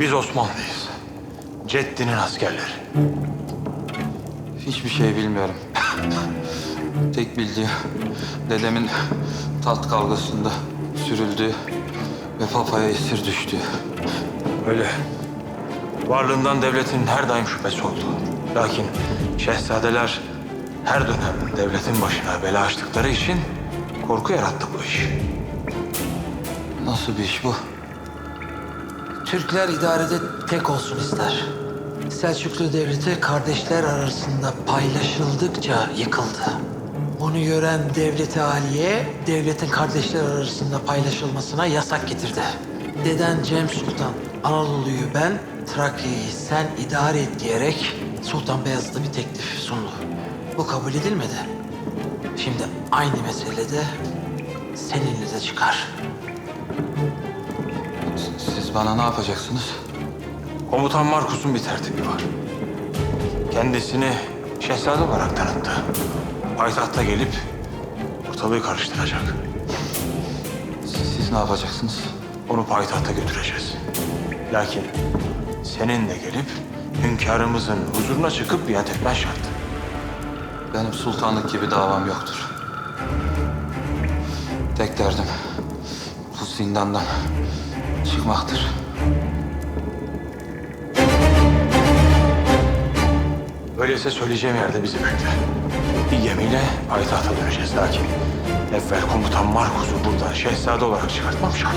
Biz Osmanlıyız. Ceddinin askerleri. Hiçbir şey bilmiyorum. Tek bildiğim dedemin taht kavgasında sürüldüğü ve papaya esir düştüğü. Öyle. Varlığından devletin her daim şüphesi oldu. Lakin şehzadeler her dönem devletin başına bela açtıkları için korku yarattı bu iş. Nasıl bir iş bu? Türkler idarede tek olsun ister. Selçuklu Devleti kardeşler arasında paylaşıldıkça yıkıldı. Bunu gören devleti aliye, devletin kardeşler arasında paylaşılmasına yasak getirdi. Deden Cem Sultan, Anadolu'yu ben, Trakya'yı sen idare et diyerek Sultan Beyazıt'a bir teklif sundu. Bu kabul edilmedi. Şimdi aynı meselede seninle de çıkar. Bana ne yapacaksınız? Komutan Markus'un bir tertibi var. Kendisini şehzade olarak tanıttı. Payitahta gelip ortalığı karıştıracak. Siz, siz ne yapacaksınız? Onu payitahta götüreceğiz. Lakin senin de gelip hünkârımızın huzuruna çıkıp biat etmen şart. Benim sultanlık gibi davam yoktur. Tek derdim zindandan çıkmaktır. Öyleyse söyleyeceğim yerde bizi bekle. Bir gemiyle payitahta döneceğiz lakin evvel komutan Markus'u buradan şehzade olarak çıkartmam şart.